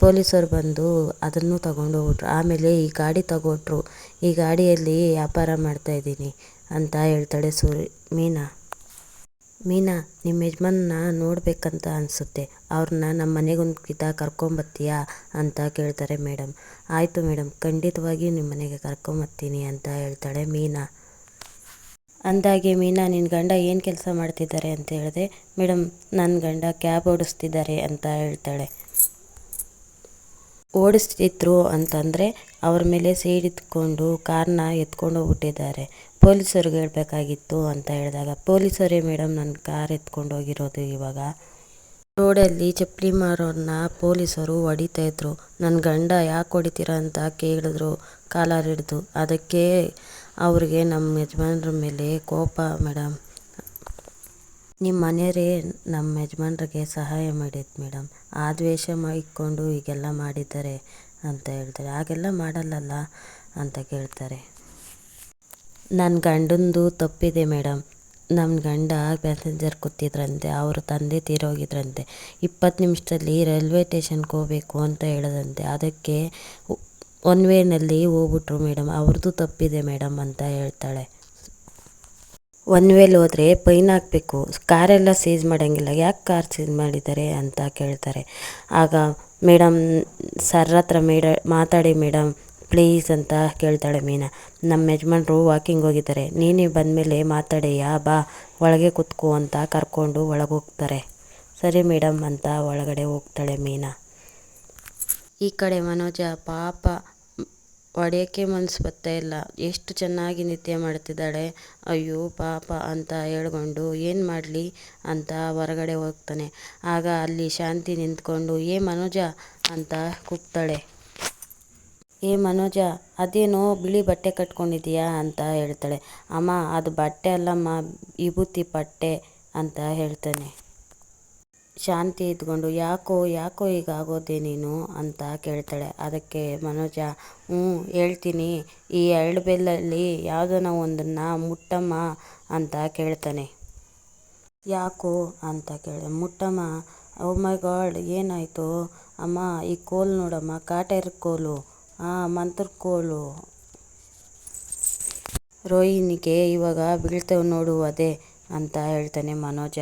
ಪೊಲೀಸರು ಬಂದು ಅದನ್ನು ತಗೊಂಡೋಗ್ಬಿಟ್ರು. ಆಮೇಲೆ ಈ ಗಾಡಿ ತಗೊಟ್ರು. ಈ ಗಾಡಿಯಲ್ಲಿ ವ್ಯಾಪಾರ ಮಾಡ್ತಾ ಇದ್ದೀನಿ ಅಂತ ಹೇಳ್ತಾಳೆ ಸೂರಿ, ಮೀನಾ. ಮೀನಾ ನಿಮ್ಮ ಯಜಮಾನನ್ನ ನೋಡಬೇಕಂತ ಅನಿಸುತ್ತೆ. ಅವ್ರನ್ನ ನಮ್ಮ ಮನೆಗೊಂದು ಕಿತ ಕರ್ಕೊಂಬರ್ತೀಯಾ ಅಂತ ಕೇಳ್ತಾರೆ ಮೇಡಮ್ ಆಯಿತು ಮೇಡಮ್ ಖಂಡಿತವಾಗಿಯೂ ನಿಮ್ಮ ಮನೆಗೆ ಕರ್ಕೊಂಬರ್ತೀನಿ ಅಂತ ಹೇಳ್ತಾಳೆ ಮೀನಾ. ಅಂದಾಗೆ ಮೀನಾ ನಿನ್ನ ಗಂಡ ಏನು ಕೆಲಸ ಮಾಡ್ತಿದ್ದಾರೆ ಅಂತ ಹೇಳಿದೆ ಮೇಡಮ್ ನನ್ನ ಗಂಡ ಕ್ಯಾಬ್ ಓಡಿಸ್ತಿದ್ದಾರೆ ಅಂತ ಹೇಳ್ತಾಳೆ. ಓಡಿಸ್ತಿದ್ರು ಅಂತಂದರೆ ಅವ್ರ ಮೇಲೆ ಸೇರಿದ್ಕೊಂಡು ಕಾರ್ನ ಎತ್ಕೊಂಡು ಹೋಗ್ಬಿಟ್ಟಿದ್ದಾರೆ. ಪೊಲೀಸರಿಗೆ ಹೇಳಬೇಕಾಗಿತ್ತು ಅಂತ ಹೇಳಿದಾಗ, ಪೊಲೀಸರೇ ಮೇಡಮ್ ನನ್ನ ಕಾರ್ ಎತ್ಕೊಂಡು ಹೋಗಿರೋದು ಇವಾಗ. ರೋಡಲ್ಲಿ ಚಪ್ಪಲಿ ಮಾರೋರನ್ನ ಪೊಲೀಸರು ಹೊಡಿತಾಯಿದ್ರು ನನ್ನ ಗಂಡ ಯಾಕೆ ಹೊಡಿತೀರ ಅಂತ ಕೇಳಿದ್ರು. ಕಾಲರ್ ಹಿಡಿದು. ಅದಕ್ಕೆ ಅವ್ರಿಗೆ ನಮ್ಮ ಯಜಮಾನ್ರ ಮೇಲೆ ಕೋಪ ಮೇಡಮ್ ನಿಮ್ಮ ಮನೆಯವರೇ ನಮ್ಮ ಯಜಮಾನ್ರಿಗೆ ಸಹಾಯ ಮಾಡಿದ್ದು ಮೇಡಮ್ ಆ ದ್ವೇಷ ಇಟ್ಕೊಂಡು ಹೀಗೆಲ್ಲ ಮಾಡಿದ್ದಾರೆ ಅಂತ ಹೇಳ್ತಾರೆ. ಹಾಗೆಲ್ಲ ಮಾಡಲ್ಲಲ್ಲ ಅಂತ ಕೇಳ್ತಾರೆ. ನನ್ನ ಗಂಡಂದು ತಪ್ಪಿದೆ ಮೇಡಮ್ ನಮ್ಮ ಗಂಡ ಪ್ಯಾಸೆಂಜರ್ ಕೂತಿದ್ರಂತೆ, ಅವ್ರ ತಂದೆ ತೀರೋಗಿದ್ರಂತೆ. ಇಪ್ಪತ್ತು ನಿಮಿಷದಲ್ಲಿ ರೈಲ್ವೆ ಸ್ಟೇಷನ್ಗೆ ಹೋಗಬೇಕು ಅಂತ ಹೇಳಿದಂತೆ. ಅದಕ್ಕೆ ಒನ್ ವೇನಲ್ಲಿ ಹೋಗ್ಬಿಟ್ರು ಮೇಡಮ್ ಅವ್ರದ್ದು ತಪ್ಪಿದೆ ಮೇಡಮ್ ಅಂತ ಹೇಳ್ತಾಳೆ. ಒನ್ ವೇಲಿ ಹೋದರೆ ಪೈನ್ ಹಾಕಬೇಕು ಕಾರೆಲ್ಲ ಸೀಸ್ ಮಾಡೋಂಗಿಲ್ಲ. ಯಾಕೆ ಕಾರ್ ಸೀಸ್ ಮಾಡಿದ್ದಾರೆ ಅಂತ ಕೇಳ್ತಾರೆ. ಆಗ ಮೇಡಮ್ ಸರ್ ಹತ್ರ ಮೇಡ, ಮಾತಾಡಿ ಮೇಡಮ್ ಪ್ಲೀಸ್ ಅಂತ ಕೇಳ್ತಾಳೆ ಮೀನಾ. ನಮ್ಮ ಯಜಮಾನ್ರು ವಾಕಿಂಗ್ ಹೋಗಿದ್ದಾರೆ. ನೀನೇ ಬಂದಮೇಲೆ ಮಾತಾಡಿಯಾ ಬಾ, ಒಳಗೆ ಕೂತ್ಕೋ ಅಂತ ಕರ್ಕೊಂಡು ಒಳಗೆ ಹೋಗ್ತಾರೆ ಸರಿ ಮೇಡಮ್ ಅಂತ ಒಳಗಡೆ ಹೋಗ್ತಾಳೆ ಮೀನಾ. ಈ ಕಡೆ ಮನೋಜ ಪಾಪ ಹೊಡೆಯೋಕ್ಕೆ ಮನಸ್ಸು ಬರ್ತಾ ಇಲ್ಲ. ಎಷ್ಟು ಚೆನ್ನಾಗಿ ನಿತ್ಯ ಮಾಡ್ತಿದ್ದಾಳೆ. ಅಯ್ಯೋ, ಪಾಪ ಅಂತ ಹೇಳ್ಕೊಂಡು ಏನು ಮಾಡಲಿ ಅಂತ ಹೊರಗಡೆ ಹೋಗ್ತಾನೆ. ಆಗ ಅಲ್ಲಿ ಶಾಂತಿ ನಿಂತ್ಕೊಂಡು, ಏ ಮನೋಜ ಅಂತ ಕೂಗ್ತಾಳೆ. ಏ ಮನೋಜ, ಅದೇನೋ ಬಿಳಿ ಬಟ್ಟೆ ಕಟ್ಕೊಂಡಿದ್ದೀಯಾ ಅಂತ ಹೇಳ್ತಾಳೆ. ಅಮ್ಮ, ಅದು ಬಟ್ಟೆ ಅಲ್ಲಮ್ಮ, ವಿಭೂತಿ ಪಟ್ಟೆ ಅಂತ ಹೇಳ್ತಾನೆ. ಶಾಂತಿ ಇದ್ಕೊಂಡು ಯಾಕೋ ಯಾಕೋ ಹೀಗಾಗೋದೆ ನೀನು? ಅಂತ ಕೇಳ್ತಾಳೆ. ಅದಕ್ಕೆ ಮನೋಜ, ಹ್ಞೂ, ಹೇಳ್ತೀನಿ. ಈ ಎರಡು ಬೆಲ್ಲಲ್ಲಿ ಯಾವುದನ್ನ ಒಂದನ್ನು ಮುಟ್ಟಮ್ಮ ಅಂತ ಕೇಳ್ತಾನೆ. ಯಾಕೋ? ಅಂತ ಕೇಳ ಮುಟ್ಟಮ್ಮ? ಓ ಮೈ ಗಾಡ್ ಏನಾಯಿತು? ಅಮ್ಮ, ಈ ಕೋಲು ನೋಡಮ್ಮ ಕಾಟೇರ್ ಕೋಲು. ಹಾಂ ಮಂತ್ರ ಕೋಲು. ರೋಹಿಣಿಗೆ ಇವಾಗ ಬೀಳ್ತೇವೆ ನೋಡು ಅದೇ, ಅಂತ ಹೇಳ್ತಾನೆ ಮನೋಜ.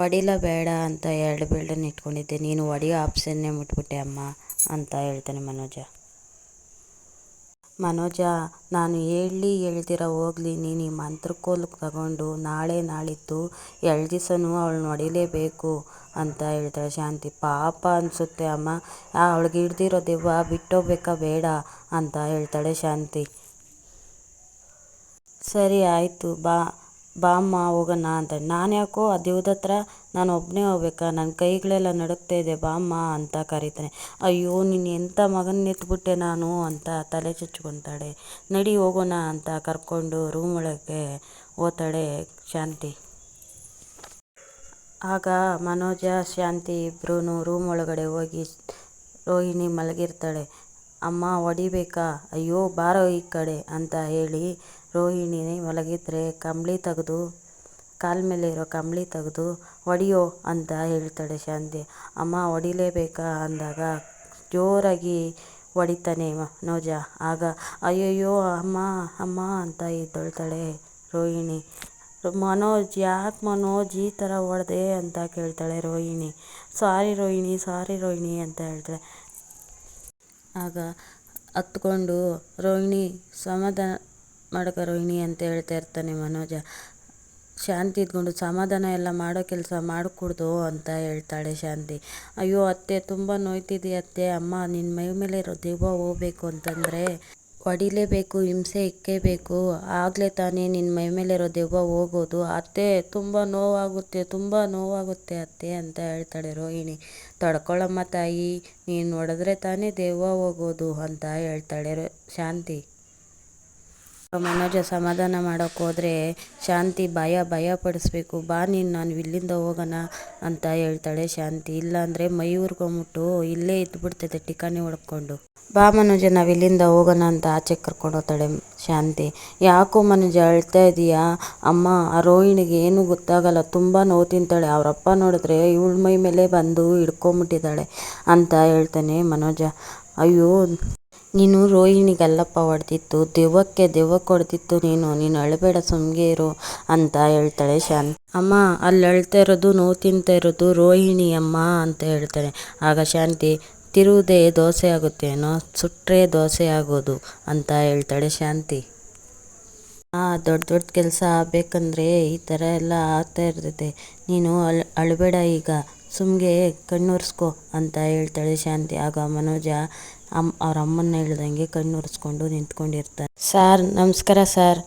ಹೊಡಿಲ ಬೇಡ ಅಂತ ಎರಡು ಬಿಲ್ಡನ್ನು ಇಟ್ಕೊಂಡಿದ್ದೆ. ನೀನು ಹೊಡಿಯೋ ಆಪ್ಷನ್ನೇ ಮುಟ್ಬಿಟ್ಟೆ ಅಮ್ಮ ಅಂತ ಹೇಳ್ತಾನೆ ಮನೋಜ. ಮನೋಜ, ನಾನು ಹೇಳಿ ಹೇಳ್ದಿರ ಹೋಗ್ಲಿ. ನೀನು ಈ ಮಂತ್ರಕೋಲು ತಗೊಂಡು ನಾಳೆ ನಾಳಿದ್ದು ಎರಡು ದಿವಸನೂ ಅವಳು ಹೊಡಿಲೇಬೇಕು ಅಂತ ಹೇಳ್ತಾಳೆ ಶಾಂತಿ. ಪಾಪ ಅನಿಸುತ್ತೆ ಅಮ್ಮ. ಅವಳಿಗೆ ಹಿಡ್ದಿರೋ ದೆವ್ವ ಬಿಟ್ಟೋಗ್ಬೇಕಾ ಬೇಡ ಅಂತ ಹೇಳ್ತಾಳೆ ಶಾಂತಿ. ಸರಿ, ಆಯಿತು. ಬಾ. ಬಾಮ್ಮ ಹೋಗೋಣ ಅಂತ. ನಾನು ಯಾಕೋ ಆ ದೇವ್ರ ಹತ್ರ ನಾನು ಒಬ್ಬನೇ ಹೋಗ್ಬೇಕಾ? ನನ್ನ ಕೈಗಳೆಲ್ಲ ನಡುಗ್ತಾ ಇದೆ ಬಾಮ್ಮ ಅಂತ ಕರೀತಾನೆ. ಅಯ್ಯೋ, ನೀನು ಎಂಥ ಮಗನ ಎತ್ಬಿಟ್ಟೆ ನಾನು ಅಂತ ತಲೆ ಚುಚ್ಕೊತಾಳೆ. ನಡಿ ಹೋಗೋಣ ಅಂತ ಕರ್ಕೊಂಡು ರೂಮ್ ಒಳಗೆ ಹೋಗ್ತಾಳೆ ಶಾಂತಿ. ಆಗ ಮನೋಜ, ಶಾಂತಿ ಇಬ್ಬರೂ ರೂಮ್ ಒಳಗಡೆ ಹೋಗಿ ರೋಹಿಣಿ ಮಲಗಿರ್ತಾಳೆ. ಅಮ್ಮ ಹೊಡಿಬೇಕಾ? ಅಯ್ಯೋ, ಬಾರೋ ಈ ಕಡೆ ಅಂತ ಹೇಳಿ ರೋಹಿಣಿ ಮಲಗಿದ್ರೆ ಕಂಬಳಿ ತೆಗೆದು, ಕಾಲ ಮೇಲೆ ಇರೋ ಕಂಬಳಿ ತೆಗೆದು, ಹೊಡಿಯೋ ಅಂತ ಹೇಳ್ತಾಳೆ ಶಾಂತಿ. ಅಮ್ಮ, ಹೊಡಿಲೇಬೇಕಾ? ಅಂದಾಗ, ಜೋರಾಗಿ ಹೊಡಿತಾನೆ ಮನೋಜ. ಆಗ, ಅಯ್ಯಯ್ಯೋ, ಅಮ್ಮ ಅಮ್ಮ ಅಂತ ಎದ್ದೊಳ್ತಾಳೆ ರೋಹಿಣಿ. ಮನೋಜ್, ಯಾಕೆ ಮನೋಜ್ ಈ ಥರ ಹೊಡೆದೆ? ಅಂತ ಕೇಳ್ತಾಳೆ ರೋಹಿಣಿ. ಸಾರಿ ರೋಹಿಣಿ ಸಾರಿ ರೋಹಿಣಿ ಅಂತ ಹೇಳ್ತಾಳೆ. ಆಗ ಹತ್ಕೊಂಡು ರೋಹಿಣಿ, ಸಮಾಧಾನ ಮಾಡಕ ರೋಹಿಣಿ ಅಂತ ಹೇಳ್ತಾ ಇರ್ತಾನೆ ಮನೋಜ. ಶಾಂತಿ ಇದ್ಕೊಂಡು ಸಮಾಧಾನ ಎಲ್ಲ ಮಾಡೋ ಕೆಲಸ ಮಾಡಿಕೊಡ್ದು ಅಂತ ಹೇಳ್ತಾಳೆ ಶಾಂತಿ. ಅಯ್ಯೋ ಅತ್ತೆ, ತುಂಬ ನೋಯ್ತಿದೆ ಅತ್ತೆ. ಅಮ್ಮ ನಿನ್ನ ಮೈ ಮೇಲೆ ಇರೋ ದೆವ್ವ ಹೋಗ್ಬೇಕು ಅಂತಂದರೆ ಹೊಡಿಲೇಬೇಕು ಹಿಂಸೆ ಇಕ್ಕೇಬೇಕು. ಆಗಲೇ ತಾನೇ ನಿನ್ನ ಮೈ ಮೇಲಿರೋ ದೆವ್ವ ಹೋಗೋದು. ಅತ್ತೆ, ತುಂಬ ನೋವಾಗುತ್ತೆ ತುಂಬ ನೋವಾಗುತ್ತೆ ಅತ್ತೆ ಅಂತ ಹೇಳ್ತಾಳೆ ರೋಹಿಣಿ. ತಡ್ಕೊಳಮ್ಮ ತಾಯಿ, ನೀನು ಹೊಡೆದ್ರೆ ತಾನೇ ದೆವ್ವ ಹೋಗೋದು ಅಂತ ಹೇಳ್ತಾಳೆ ಶಾಂತಿ. ಮನೋಜ, ಸಮಾಧಾನ ಮಾಡೋಕೆ ಹೋದ್ರೆ ಶಾಂತಿ, ಭಯ ಭಯ ಪಡಿಸ್ಬೇಕು. ಬಾ ನೀನು, ನಾನು ಇಲ್ಲಿಂದ ಹೋಗೋಣ ಅಂತ ಹೇಳ್ತಾಳೆ ಶಾಂತಿ. ಇಲ್ಲಾಂದರೆ ಊರ್ಕೊಂಬಿಟ್ಟು ಇಲ್ಲೇ ಇದ್ಬಿಡ್ತೈತೆ ಟಿಕಾಣಿ ಹೊಡ್ಕೊಂಡು. ಬಾ ಮನೋಜ, ನಾವು ಇಲ್ಲಿಂದ ಹೋಗೋಣ ಅಂತ ಆಚೆ ಕರ್ಕೊಂಡು ಹೋಗ್ತಾಳೆ ಶಾಂತಿ. ಯಾಕೋ ಮನೋಜ, ಅಳ್ತಾ ಇದೀಯಾ? ಅಮ್ಮ ಆ ರೋಹಿಣಿಗೆ ಏನೂ ಗೊತ್ತಾಗಲ್ಲ. ತುಂಬ ನೋವು ತಿಂತಾಳೆ. ಅವರಪ್ಪ ನೋಡಿದ್ರೆ ಇವಳ ಮೈ ಮೇಲೆ ಬಂದು ಹಿಡ್ಕೊಂಬಿಟ್ಟಿದ್ದಾಳೆ ಅಂತ ಹೇಳ್ತಾನೆ ಮನೋಜ. ಅಯ್ಯೋ ನೀನು ರೋಹಿಣಿಗಲ್ಲಪ್ಪ ಹೊಡೆದಿತ್ತು ದೆವ್ವಕ್ಕೆ ದೆವ್ವ ಕೊಡ್ತಿತ್ತು ನೀನು ನೀನು ಅಳಬೇಡ ಸುಮ್ಗೆ ಇರು ಅಂತ ಹೇಳ್ತಾಳೆ ಶಾಂತಿ ಅಮ್ಮ, ಅಲ್ಲಿ ಅಳ್ತಾ ಇರೋದು, ನೋವು ತಿಂತಾ ಇರೋದು ರೋಹಿಣಿ ಅಮ್ಮ ಅಂತ ಹೇಳ್ತಾಳೆ. ಆಗ ಶಾಂತಿ, ತಿರುವುದೇ ದೋಸೆ ಆಗುತ್ತೇನೋ ಸುಟ್ಟರೆ ದೋಸೆ ಆಗೋದು ಅಂತ ಹೇಳ್ತಾಳೆ ಶಾಂತಿ. ಆ, ದೊಡ್ಡ ದೊಡ್ಡ ಕೆಲಸ ಆಗಬೇಕಂದ್ರೆ ಈ ಥರ ಎಲ್ಲ ಆಗ್ತಾ ಇರ್ತೈತೆ. ನೀನು ಅಳ್, ಅಳಬೇಡ ಈಗ, ಸುಮ್ಗೆ ಕಣ್ಣೊರೆಸ್ಕೊ ಅಂತ ಹೇಳ್ತಾಳೆ ಶಾಂತಿ. ಆಗ ಮನೋಜ ಅಮ್ಮ ಅವ್ರ ಅಮ್ಮನ ಹೇಳ್ದಂಗೆ ಕಣ್ಣು ಒರೆಸ್ಕೊಂಡು ನಿಂತ್ಕೊಂಡಿರ್ತಾರೆ. ಸಾರ್, ನಮಸ್ಕಾರ ಸಾರ್.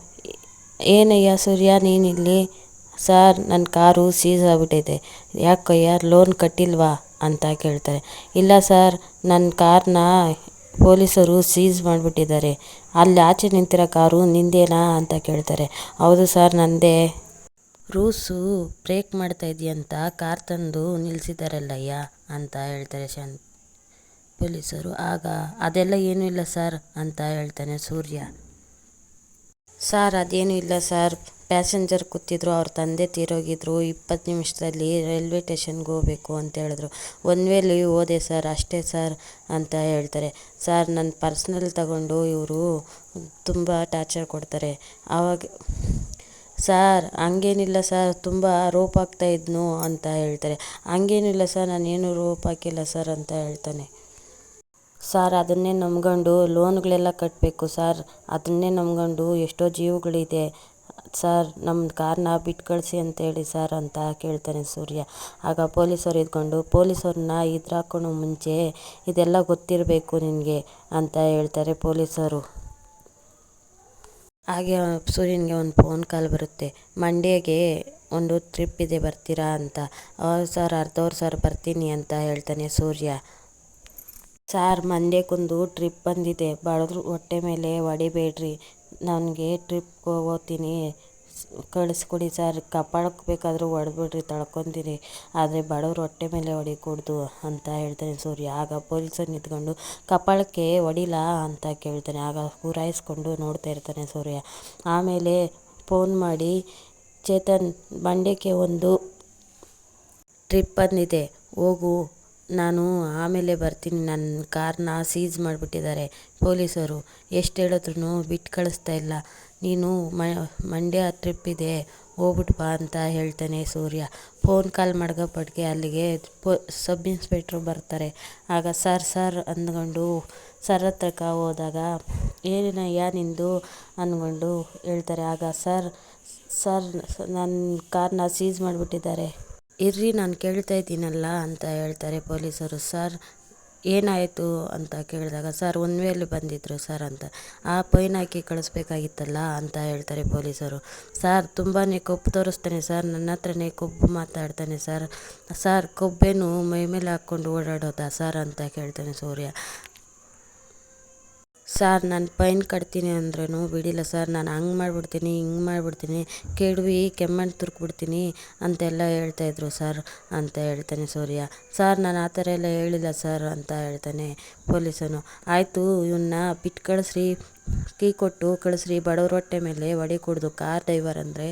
ಏನಯ್ಯ ಸೂರ್ಯ, ನೀನಿಲ್ಲಿ? ಸಾರ್ ನನ್ನ ಕಾರು ಸೀಸ್ ಆಗ್ಬಿಟ್ಟಿದೆ ಯಾಕಯ್ಯ, ಲೋನ್ ಕಟ್ಟಿಲ್ವಾ? ಅಂತ ಕೇಳ್ತಾರೆ. ಇಲ್ಲ ಸರ್ ನನ್ನ ಕಾರ್ನ ಪೊಲೀಸರು ಸೀಸ್ ಮಾಡಿಬಿಟ್ಟಿದ್ದಾರೆ. ಅಲ್ಲಿ ಆಚೆ ನಿಂತಿರೋ ಕಾರು ನಿಂದೇನಾ? ಅಂತ ಕೇಳ್ತಾರೆ. ಹೌದು ಸರ್, ನಂದೇ. ರೂಸು ಬ್ರೇಕ್ ಮಾಡ್ತಾ ಇದೆಯಂತ ಕಾರ್ ತಂದು ನಿಲ್ಲಿಸಿದಾರಲ್ಲಯ್ಯ ಅಂತ ಹೇಳ್ತಾರೆ ಶಾಂತ್. ಪೊಲೀಸರು, ಆಗ ಅದೆಲ್ಲ ಏನೂ ಇಲ್ಲ ಸರ್ ಅಂತ ಹೇಳ್ತಾನೆ ಸೂರ್ಯ. ಸರ್, ಅದೇನೂ ಇಲ್ಲ ಸರ್. ಪ್ಯಾಸೆಂಜರ್ ಕೂತಿದ್ರು, ಅವ್ರ ತಂದೆ ತೀರೋಗಿದ್ರು, ಇಪ್ಪತ್ತು ನಿಮಿಷದಲ್ಲಿ ರೈಲ್ವೆ ಸ್ಟೇಷನ್ಗೆ ಹೋಗಬೇಕು ಅಂತ ಹೇಳಿದ್ರು. ಒನ್ ವೇಲಿ ಹೋದೆ ಸರ್, ಅಷ್ಟೇ ಸರ್ ಅಂತ ಹೇಳ್ತಾರೆ. ಸರ್, ನನ್ನ ಪರ್ಸ್ನಲ್ ತಗೊಂಡು ಇವರು ತುಂಬ ಟಾರ್ಚರ್ ಕೊಡ್ತಾರೆ. ಆವಾಗ, ಸರ್, ಹಂಗೇನಿಲ್ಲ ಸರ್, ತುಂಬ ರೋಪ್ ಅಂತ ಹೇಳ್ತಾರೆ. ಹಂಗೇನಿಲ್ಲ ಸರ್, ನಾನೇನು ರೋಪ್ ಹಾಕಿಲ್ಲ ಸರ್ ಅಂತ ಹೇಳ್ತಾನೆ. ಸಾರ್, ಅದನ್ನೇ ನಂಬ್ಕೊಂಡು ಲೋನ್ಗಳೆಲ್ಲ ಕಟ್ಟಬೇಕು ಸಾರ್. ಅದನ್ನೇ ನಂಬ್ಕೊಂಡು ಎಷ್ಟೋ ಜೀವಗಳಿದೆ. ಸರ್ ನಮ್ಮ ಕಾರನ್ನ ಬಿಟ್ಟು ಕಳಿಸಿ ಅಂತೇಳಿ ಸರ್ ಅಂತ ಕೇಳ್ತಾನೆ ಸೂರ್ಯ. ಆಗ ಪೊಲೀಸವ್ರು ಇದ್ಕೊಂಡು ಪೊಲೀಸವ್ರನ್ನ ಎದುರಾಕೋಣ ಮುಂಚೆ, ಇದೆಲ್ಲ ಗೊತ್ತಿರಬೇಕು ನಿನಗೆ ಅಂತ ಹೇಳ್ತಾರೆ ಪೊಲೀಸರು ಹಾಗೆ ಸೂರ್ಯನಿಗೆ ಒಂದು ಫೋನ್ ಕಾಲ್ ಬರುತ್ತೆ. ಮಂಡ್ಯಗೆ ಒಂದು ಟ್ರಿಪ್ ಇದೆ ಬರ್ತೀರಾ ಅಂತ. ಸರ್, ಅರ್ಧವ್ರು ಸರ್ ಬರ್ತೀನಿ ಅಂತ ಹೇಳ್ತಾನೆ ಸೂರ್ಯ. ಸಾರ್ ಮಂಡ್ಯಕ್ಕೊಂದು ಟ್ರಿಪ್ ಬಂದಿದೆ. ಬಡವ್ರ ಹೊಟ್ಟೆ ಮೇಲೆ ಹೊಡಿಬೇಡ್ರಿ. ನನಗೆ ಟ್ರಿಪ್ಗೆ ಹೋಗ್ತೀನಿ. ಕಳಿಸ್ಕೊಡಿ ಸರ್ ಕಪಾಳಕ್ಕೆ ಬೇಕಾದರೂ ಹೊಡೆದ್ಬಿಡ್ರಿ ತಳ್ಕೊತೀನಿ ಆದರೆ ಬಡವ್ರ ಹೊಟ್ಟೆ ಮೇಲೆ ಹೊಡಿಕೂಡ್ದು ಅಂತ ಹೇಳ್ತಾನೆ ಸೂರ್ಯ ಆಗ ಪೊಲೀಸರು ನಿಂತ್ಕೊಂಡು ಕಪಾಳಕ್ಕೆ ಹೊಡಿಲಾ ಅಂತ ಕೇಳ್ತಾನೆ. ಆಗ ಗುರಾಯಿಸ್ಕೊಂಡು ನೋಡ್ತಾ ಇರ್ತಾನೆ ಸೂರ್ಯ ಆಮೇಲೆ ಫೋನ್ ಮಾಡಿ, ಚೇತನ್ ಮಂಡ್ಯಕ್ಕೆ ಒಂದು ಟ್ರಿಪ್ ಬಂದಿದೆ. ಹೋಗು. ನಾನು ಆಮೇಲೆ ಬರ್ತೀನಿ. ನನ್ನ ಕಾರ್ನ ಸೀಸ್ ಮಾಡಿಬಿಟ್ಟಿದ್ದಾರೆ ಪೊಲೀಸರು. ಎಷ್ಟು ಹೇಳಿದ್ರೂ ಬಿಟ್ಟು ಕಳಿಸ್ತಾ ಇಲ್ಲ. ನೀನು ಮಂಡ್ಯ ಟ್ರಿಪ್ ಇದೆ ಹೋಗ್ಬಿಟ್ಟು ಬಾ ಅಂತ ಹೇಳ್ತಾನೆ ಸೂರ್ಯ. ಫೋನ್ ಕಾಲ್ ಮಾಡ್ಗಪ್ಪಟ್ಗೆ ಅಲ್ಲಿಗೆ ಪೊ ಸಬ್ ಇನ್ಸ್ಪೆಕ್ಟ್ರು ಬರ್ತಾರೆ. ಆಗ ಸರ್ ಸರ್ ಅಂದ್ಕೊಂಡು ಸರ್ ಹತ್ರ ಹೋದಾಗ ಏನಯ್ಯ ನಿಂದು? ಅಂದ್ಕೊಂಡು ಹೇಳ್ತಾರೆ. ಆಗ ಸರ್ ಸರ್ ನನ್ನ ಕಾರ್ನ ಸೀಸ್ ಮಾಡಿಬಿಟ್ಟಿದ್ದಾರೆ. ಇರ್ರಿ, ನಾನು ಕೇಳ್ತಾ ಇದ್ದೀನಲ್ಲ ಅಂತ ಹೇಳ್ತಾರೆ ಪೊಲೀಸರು. ಸರ್, ಏನಾಯಿತು? ಅಂತ ಕೇಳಿದಾಗ, ಸರ್ ಒನ್ ವೇಲಿ ಬಂದಿದ್ದರು ಸರ್ ಅಂತ. ಆ ಪೈನ್ ಹಾಕಿ ಕಳಿಸ್ಬೇಕಾಗಿತ್ತಲ್ಲ ಅಂತ ಹೇಳ್ತಾರೆ ಪೊಲೀಸರು. ಸರ್ ತುಂಬಾ ಕೊಬ್ಬು ತೋರಿಸ್ತಾನೆ ಸರ್. ನನ್ನ ಹತ್ರನೇ ಕೊಬ್ಬು ಮಾತಾಡ್ತಾನೆ ಸರ್. ಸರ್, ಕೊಬ್ಬೇನು ಮೈ ಮೇಲೆ ಹಾಕ್ಕೊಂಡು ಓಡಾಡೋದಾ ಸರ್? ಅಂತ ಕೇಳ್ತಾನೆ ಸೂರ್ಯ. ಸಾರ್, ನಾನು ಪೈನ್ ಕಟ್ತೀನಿ ಅಂದ್ರೂ ಬಿಡಿಲ್ಲ ಸರ್, ನಾನು ಹಂಗೆ ಮಾಡಿಬಿಡ್ತೀನಿ, ಹಿಂಗೆ ಮಾಡಿಬಿಡ್ತೀನಿ ಕೆಡವಿ ಕೆಮ್ಮಣ್ಣು ತುರ್ಕ್ಬಿಡ್ತೀನಿ ಅಂತೆಲ್ಲ ಹೇಳ್ತಾಯಿದ್ರು ಸರ್ ಅಂತ ಹೇಳ್ತಾನೆ ಸೂರ್ಯ. ಸರ್, ನಾನು ಆ ಥರ ಎಲ್ಲ ಹೇಳಿಲ್ಲ ಸರ್ ಅಂತ ಹೇಳ್ತಾನೆ ಪೊಲೀಸನು. ಆಯಿತು ಇವನ್ನ ಬಿಟ್ಟು ಕಳಿಸ್ರಿ, ಕೀ ಕೊಟ್ಟು ಕಳಿಸ್ರಿ, ಬಡವ್ರ ಹೊಟ್ಟೆ ಮೇಲೆ ಹೊಡಿ ಕುಡಿದು ಕಾರ್ ಡ್ರೈವರ್ ಅಂದರೆ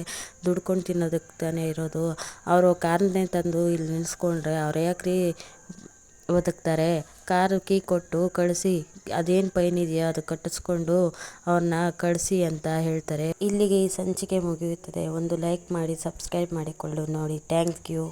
ದುಡ್ಕೊಂಡು ತಿನ್ನೋದಕ್ಕೆ ತಾನೇ ಇರೋದು. ಅವರು ಕಾರ್ನೇ ತಂದು ಇಲ್ಲಿ ನಿಲ್ಲಿಸ್ಕೊಂಡ್ರೆ ಅವ್ರು ಯಾಕ್ರಿ ಬದುಕ್ತಾರೆ? ಕಾರು ಕೀ ಕೊಟ್ಟು ಕಳಿಸಿ, ಅದೇನು ಪೈನ್ ಇದೆಯೋ? ಅದು ಕಟ್ಟಿಸ್ಕೊಂಡು ಅವ್ರನ್ನ ಕಳಿಸಿ ಅಂತ ಹೇಳ್ತಾರೆ. ಇಲ್ಲಿಗೆ ಈ ಸಂಚಿಕೆ ಮುಗಿಯುತ್ತದೆ. ಒಂದು ಲೈಕ್ ಮಾಡಿ, ಸಬ್ಸ್ಕ್ರೈಬ್ ಮಾಡಿಕೊಳ್ಳು ನೋಡಿ. Thank you.